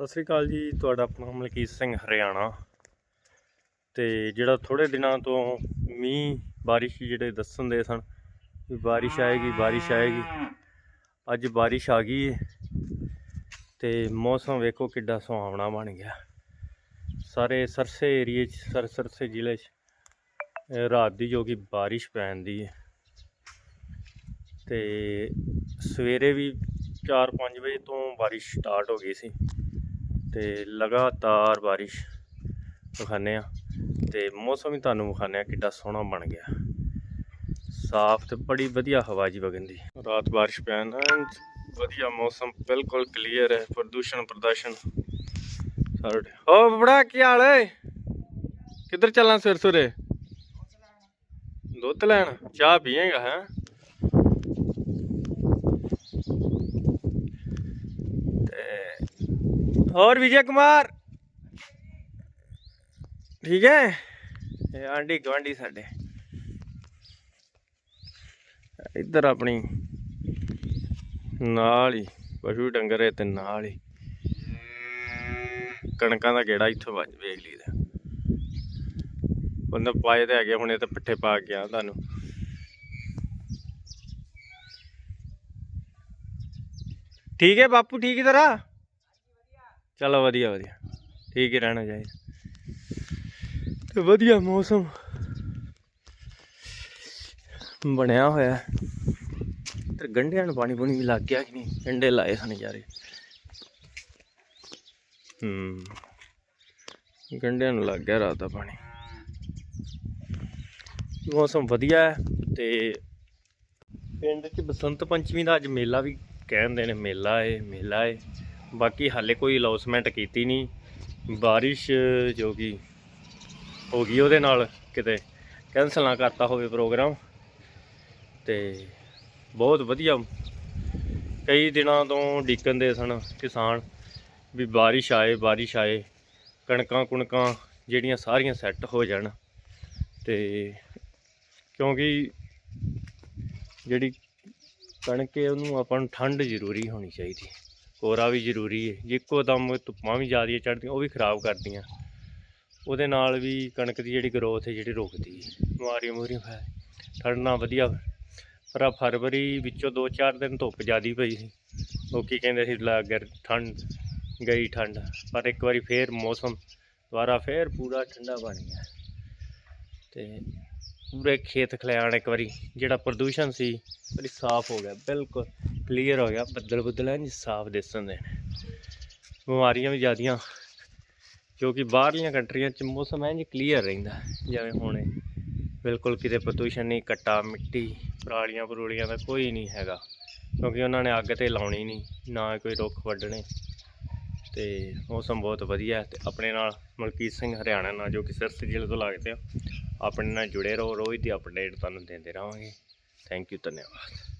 ਸਤਿ ਸ੍ਰੀ ਅਕਾਲ ਜੀ, ਤੁਹਾਡਾ ਆਪਣਾ ਮਲਕੀਤ ਸਿੰਘ ਹਰਿਆਣਾ। ਤੇ ਜਿਹੜਾ ਥੋੜੇ ਦਿਨਾਂ ਤੋਂ ਮੀਂਹ, ਬਾਰਿਸ਼ ਜਿਹੜੇ ਦੱਸਣ ਦੇ ਸਨ, ਵੀ ਬਾਰਿਸ਼ ਆਏਗੀ ਬਾਰਿਸ਼ ਆਏਗੀ। ਅੱਜ ਬਾਰਿਸ਼ ਆ ਗਈ ਹੈ ਤੇ ਮੌਸਮ ਵੇਖੋ ਕਿੱਡਾ ਸੁਹਾਵਣਾ ਬਣ ਗਿਆ। ਸਾਰੇ ਸਰਸੇ ਏਰੀਏ 'ਚ, ਸਰ, ਸਰਸੇ ਜ਼ਿਲ੍ਹੇ 'ਚ ਰਾਤ ਦੀ ਜੋ ਕਿ ਬਾਰਿਸ਼ ਪੈਣ ਦੀ ਹੈ ਤੇ ਸਵੇਰੇ ਵੀ 4-5 ਵਜੇ ਤੋਂ ਬਾਰਿਸ਼ ਸਟਾਰਟ ਹੋ ਗਈ ਸੀ। ਤੇ ਲਗਾਤਾਰ ਬਾਰਿਸ਼ ਵਿਖਾਉਂਦੇ ਆ ਤੇ ਮੌਸਮ ਵੀ ਤੁਹਾਨੂੰ ਵਿਖਾਉਂਦੇ ਆ ਕਿੱਡਾ ਸੋਹਣਾ ਬਣ ਗਿਆ। ਸਾਫ਼ ਤੇ ਬੜੀ ਵਧੀਆ ਹਵਾ ਜੀ ਵਗੰਦੀ ਰਾਤ ਬਾਰਿਸ਼ ਪੈਣ ਨਾਲ ਵਧੀਆ ਮੌਸਮ ਬਿਲਕੁਲ ਕਲੀਅਰ ਹੈ, ਪ੍ਰਦੂਸ਼ਣ, ਪ੍ਰਦਰਸ਼ਨ। ਸਾਰੇ ਓ ਬੜਾ ਕੀ ਹਾਲ ਹੈ? ਕਿੱਧਰ ਚੱਲਾਂ ਸਵੇਰ ਸਵੇਰੇ ਦੁੱਧ ਲੈਣ। ਚਾਹ ਪੀਏਗਾ, ਹੈ ਤੇ ਹੋਰ ਵਿਜੇ ਕੁਮਾਰ। ਠੀਕ ਹੈ? ਇਹ ਆਂਡੀ ਗਵਾਂਡੀ ਸਾਡੇ। ਇੱਧਰ ਆਪਣੀ ਨਾਲ ਹੀ, ਪਸ਼ੂ ਡੰਗਰ ਹੈ ਤੇ ਨਾਲ ਹੀ। ਕਣਕਾਂ ਦਾ ਗੇੜਾ ਇੱਥੋਂ ਵੱਜ ਵੇਖ ਲਈਦਾ ਬੰਦਾ ਪਾਏ ਤੇ ਹੈਗੇ, ਹੁਣੇ ਤੇ ਪਿੱਠੇ ਪਾ ਕੇ ਆ ਤੁਹਾਨੂੰ। ਠੀਕ ਹੈ ਬਾਪੂ, ਠੀਕ ਹੈ ਤੇਰਾ? ਚਲੋ ਵਧੀਆ ਵਧੀਆ। ਠੀਕ ਹੀ ਰਹਿਣਾ ਚਾਹੀਦਾ। ਤੇ ਵਧੀਆ ਮੌਸਮ। ਬਣਿਆ ਹੋਇਆ। ਤੇ ਗੰਢਿਆਂ ਨੂੰ ਪਾਣੀ ਪੂਣੀ ਵੀ ਲੱਗ ਗਿਆ ਕਿ ਨਹੀਂ? ਗੰਢੇ ਲਾਏ ਸਨ ਯਾਰੇ। ਹੂੰ। ਗੰਢਿਆਂ ਨੂੰ ਲੱਗ ਗਿਆ ਰਾਤ ਦਾ ਪਾਣੀ। ਮੌਸਮ ਵਧੀਆ ਹੈ ਤੇ ਪਿੰਡ 'ਚ ਬਸੰਤ ਪੰਚਮੀ ਦਾ ਅੱਜ ਮੇਲਾ ਵੀ ਕਹਿੰਦੇ ਨੇ, ਮੇਲਾ ਏ ਮੇਲਾ ਏ। ਬਾਕੀ ਹਾਲੇ ਕੋਈ ਅਨਾਉਂਸਮੈਂਟ ਕੀਤੀ ਨਹੀਂ। ਬਾਰਿਸ਼ ਜੋ ਕਿ ਹੋ ਗਈ ਉਹਦੇ ਨਾਲ ਕਿਤੇ ਕੈਨਸਲ ਨਾ ਕਰਤਾ ਹੋਵੇ ਪ੍ਰੋਗਰਾਮ ਤੇ ਬਹੁਤ ਵਧੀਆ। ਕਈ ਦਿਨਾਂ ਤੋਂ ਡੀਕਨ ਦੇ ਸਨ ਕਿਸਾਨ ਵੀ ਬਾਰਿਸ਼ ਆਏ ਬਾਰਿਸ਼ ਆਏ, ਕਣਕਾਂ ਕੁਣਕਾਂ ਜਿਹੜੀਆਂ ਸਾਰੀਆਂ ਸੈੱਟ ਹੋ ਜਾਣ। ਤੇ ਕਿਉਂਕਿ ਜਿਹੜੀ ਕਣਕ ਹੈ ਉਹਨੂੰ ਆਪਾਂ ਨੂੰ ਠੰਡ ਜ਼ਰੂਰੀ ਹੋਣੀ ਚਾਹੀਦੀ। ਕੋਰਾ ਵੀ ਜ਼ਰੂਰੀ ਹੈ ਜੇ ਇੱਕੋ ਦਮ ਧੁੱਪਾਂ ਵੀ ਜ਼ਿਆਦਾ ਚੜ੍ਹਦੀਆਂ, ਉਹ ਵੀ ਖਰਾਬ ਕਰਦੀਆਂ। ਉਹਦੇ ਨਾਲ ਵੀ ਕਣਕ ਦੀ ਜਿਹੜੀ ਗਰੋਥ ਹੈ ਜਿਹੜੀ ਰੁਕਦੀ ਹੈ ਬਿਮਾਰੀਆਂ ਮੂਰੀਆਂ ਫੈ ਠੰਡ ਨਾਲ ਵਧੀਆ ਪਰ ਆਹ ਫਰਵਰੀ ਵਿੱਚੋਂ 2-4 ਦਿਨ ਧੁੱਪ ਜ਼ਿਆਦੀ ਪਈ ਸੀ। ਲੋਕੀ ਕਹਿੰਦੇ ਸੀ ਲੱਗ ਠੰਡ, ਗਈ ਠੰਡ। ਪਰ ਇੱਕ ਵਾਰੀ ਫੇਰ ਮੌਸਮ ਦੁਬਾਰਾ ਫੇਰ ਪੂਰਾ ਠੰਡਾ ਬਣ ਗਿਆ। ਤੇ ਪੂਰੇ ਖੇਤ ਖਲਿਆਣ ਇੱਕ ਵਾਰੀ, ਜਿਹੜਾ ਪ੍ਰਦੂਸ਼ਣ ਸੀ, ਬੜੀ ਸਾਫ਼ ਹੋ ਗਿਆ, ਬਿਲਕੁਲ ਕਲੀਅਰ ਹੋ ਗਿਆ, ਬੱਦਲ ਬੱਦਲ ਐਨ ਸਾਫ਼ ਦਿਸਣ ਦੇ। ਬਿਮਾਰੀਆਂ ਵੀ ਜ਼ਿਆਦੀਆਂ ਕਿਉਂਕਿ ਬਾਹਰਲੀਆਂ ਕੰਟਰੀਆਂ 'ਚ ਮੌਸਮ ਐਨ ਕਲੀਅਰ ਰਹਿੰਦਾ, ਜਿਵੇਂ ਹੁਣ ਬਿਲਕੁਲ ਕਿਤੇ ਪ੍ਰਦੂਸ਼ਣ ਨਹੀਂ, ਕੱਟਾ, ਮਿੱਟੀ ਪਰਾਲੀਆਂ ਪਰੂਲੀਆਂ ਦਾ ਕੋਈ ਨਹੀਂ ਹੈਗਾ, ਕਿਉਂਕਿ ਉਹਨਾਂ ਨੇ ਅੱਗ ਤੇ ਲਾਉਣੀ ਨਹੀਂ, ਨਾ ਕੋਈ ਰੁੱਖ ਵੱਢਣੇ। ਤੇ ਮੌਸਮ ਬਹੁਤ ਵਧੀਆ ਹੈ ਤੇ ਆਪਣੇ ਨਾਲ ਮਲਕੀਤ ਸਿੰਘ ਹਰਿਆਣਾ ਨਾਲ ਜੋ ਕਿ ਸਿਰਸ ਜ਼ਿਲ੍ਹੇ ਤੋਂ ਲੱਗਦੇ ਆ, ਆਪਣੇ ਨਾਲ ਜੁੜੇ ਰਹੋ, ਰੋਜ਼ ਦੀ ਅਪਡੇਟ ਤੁਹਾਨੂੰ ਦਿੰਦੇ ਰਹਾਂਗੇ। ਥੈਂਕ ਯੂ ਧੰਨਵਾਦ।